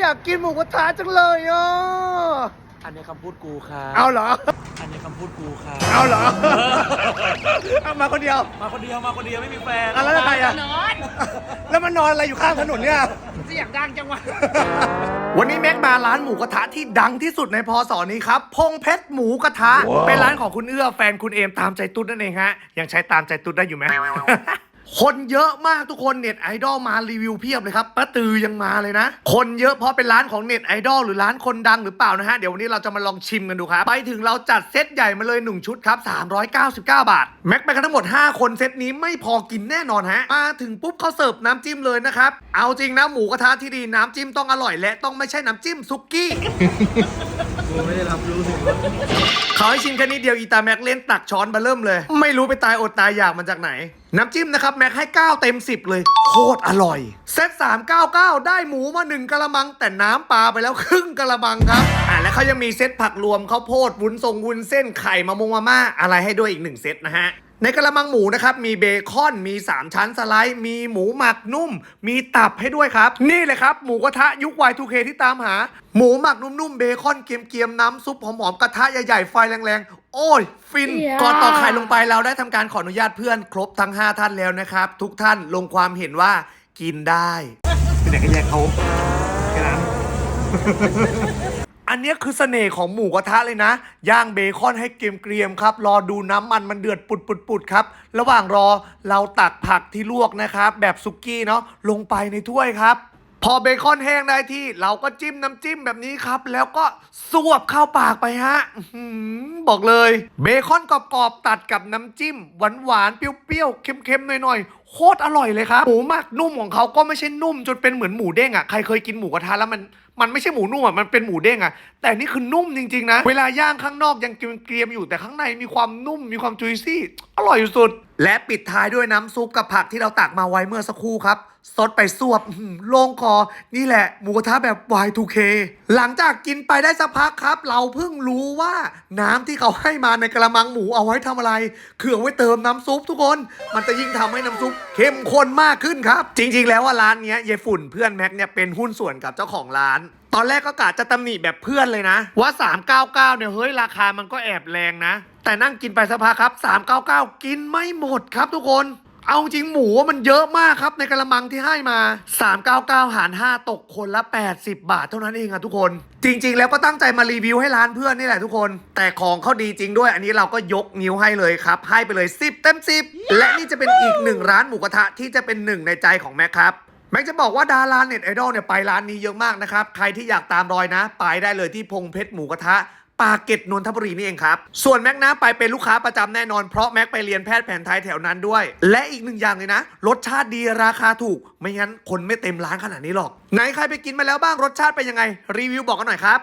อยากกินหมูกระทะจังเลยอะอันนี้คำพูดกูค่ะเอาเหรอ อันนี้คำพูดกูค่ะเอาเหรอเอามาคนเดียว มาคนเดียวมาคนเดียวไม่มีแฟนอะแล้วใครอะ นอนแล้วมันนอนอะไรอยู่ข้างถนนเนี่ย เสียงดังจังวะวันนี้แม็กมาร้านหมูกระทะที่ดังที่สุดในพศนี้ครับ พงเพชรหมูกระทะ เป็นร้านของคุณเอื้อแฟนคุณเอมตามใจตุ๊ดนั่นเองฮะ ยังใช้ตามใจตุ๊ดได้อยู่ไหม คนเยอะมากทุกคนเน็ตไอดอลมารีวิวเพียบเลยครับป้าตือยังมาเลยนะ คนเยอะเพราะเป็นร้านของเน็ตไอดอลหรือร้านคนดังหรือเปล่านะฮะ เดี๋ยววันนี้เราจะมาลองชิมกันดูครับ ไปถึงเราจัดเซตใหญ่มาเลย 1 ชุดครับ 399 บาท แม็กไปกันทั้งหมด 5 คนเซตนี้ไม่พอกินแน่นอนฮะ มาถึงปุ๊บเขาเสิร์ฟน้ำจิ้มเลยนะครับ เอาจริงนะหมูกระทะที่ดีน้ำจิ้มต้องอร่อยและต้องไม่ใช่น้ำจิ้มซุกี้ไม่ได้รับรู้ถึงเขาให้ชิมแค่นิดเดียวอีตาแม็กเล่นตักช้อนมาเริ่มเลย ไม่รู้ไปตายอดตายอยากมาจากไหน น้ำจิ้มนะครับ แม็กให้ 9 เต็ม 10 เลย โคตรอร่อย เซต399 ได้หมูมา 1กะละมัง แต่น้ำปลาไปแล้วครึ่งกะละมังครับ อ่าและเขายังมีเซตผักรวมข้าวโพดวุ้นทรงวุ้นเส้นไข่มะมงมาม่าอะไรให้ด้วยอีก 1 เซตนะฮะในกระมังหมูนะครับ มีเบคอน มี 3 ชั้นสไลด์ มีหมูหมักนุ่ม มีตับให้ด้วยครับ นี่เลยครับ หมูกระทะยุค Y2K ที่ตามหา หมูหมักนุ่มๆ เบคอนเกรียมๆ น้ำซุปหอมๆ กระทะใหญ่ๆ ไฟแรงๆ โอ้ย ฟินก่อนต่อไข่ลงไปเราได้ทำการขออนุญาตเพื่อนครบทั้ง 5 ท่านแล้วนะครับ ทุกท่านลงความเห็นว่ากินได้ที่ไหนก็แยกเขาแค่นั้น อันเนี้ยคือเสน่ห์ของหมูกระทะเลยนะ ย่างเบคอนให้เกรียมๆครับ รอดูน้ำมันมันเดือดปุดๆๆครับ ระหว่างรอเราตักผักที่ลวกนะครับ แบบซุกี้เนาะลงไปในถ้วยครับ พอเบคอนแห้งได้ที่เราก็จิ้มน้ำจิ้มแบบนี้ครับ แล้วก็สวบเข้าปากไปฮะบอกเลย เบคอนกรอบๆตัดกับน้ำจิ้ม หวานๆเปรี้ยวๆเค็มๆหน่อยๆ โคตรอร่อยเลยครับ หมูหมักนุ่มของเขาก็ไม่ใช่นุ่ม จนเป็นเหมือนหมูเด้งอะ ใครเคยกินหมูกระทะแล้วมันมันไม่ใช่หมูนุ่มอะ มันเป็นหมูเด้งอะ แต่นี่คือนุ่มจริงๆนะ เวลาย่างข้างนอกยังเกรียมๆอยู่แต่ข้างในมีความนุ่มมีความจุยซี่ อร่อยสุด และปิดท้ายด้วยน้ำซุปกับผักที่เราตักมาไว้เมื่อสักครู่ครับซดไปสวบโล่งคอ นี่แหละ หมูกระทะแบบ Y2K หลังจากกินไปได้สักพักครับ เราเพิ่งรู้ว่าน้ำที่เขาให้มาในกระมังหมูเอาไว้ทำอะไร คือเอาไว้เติมน้ำซุปทุกคน มันจะยิ่งทำให้น้ำซุปเข้มข้นมากขึ้นครับ จริง ๆ แล้วว่าร้านเนี้ยยายฝุ่นเพื่อนแม็กเนี่ยเป็นหุ้นส่วนกับเจ้าของร้าน ตอนแรกก็กะจะตำหนิแบบเพื่อนเลยนะ ว่า 399 เนี่ยเฮ้ยราคามันก็แอบแรงนะ แต่นั่งกินไปสักพักครับ 399 กินไม่หมดครับทุกคน เอาจริงหมูมันเยอะมากครับในกระมังที่ให้มา 399 หาร 5 ตกคนละ 80 บาทเท่านั้นเองอะทุกคน จริง ๆ แล้วก็ตั้งใจมารีวิวให้ร้านเพื่อนนี่แหละทุกคน แต่ของเขาดีจริงด้วย อันนี้เราก็ยกนิ้วให้เลยครับ ให้ไปเลย 10 เต็ม 10 และนี่จะเป็นอีกหนึ่งร้านหมูกระทะที่จะเป็นหนึ่งในใจของแม็กครับแม็กจะบอกว่าดาราเน็ตไอดอลเนี่ยไปร้านนี้เยอะมากนะครับ ใครที่อยากตามรอยนะ ไปได้เลยที่พงเพชรหมูกระทะ ปากเกตนนทบุรีนี่เองครับ ส่วนแม็กนะไปเป็นลูกค้าประจำแน่นอนเพราะแม็กไปเรียนแพทย์แผนไทยแถวนั้นด้วย และอีกหนึ่งอย่างเลยนะ รสชาติดีราคาถูก ไม่งั้นคนไม่เต็มร้านขนาดนี้หรอก ไหนใครไปกินมาแล้วบ้างรสชาติเป็นยังไง รีวิวบอกกันหน่อยครับ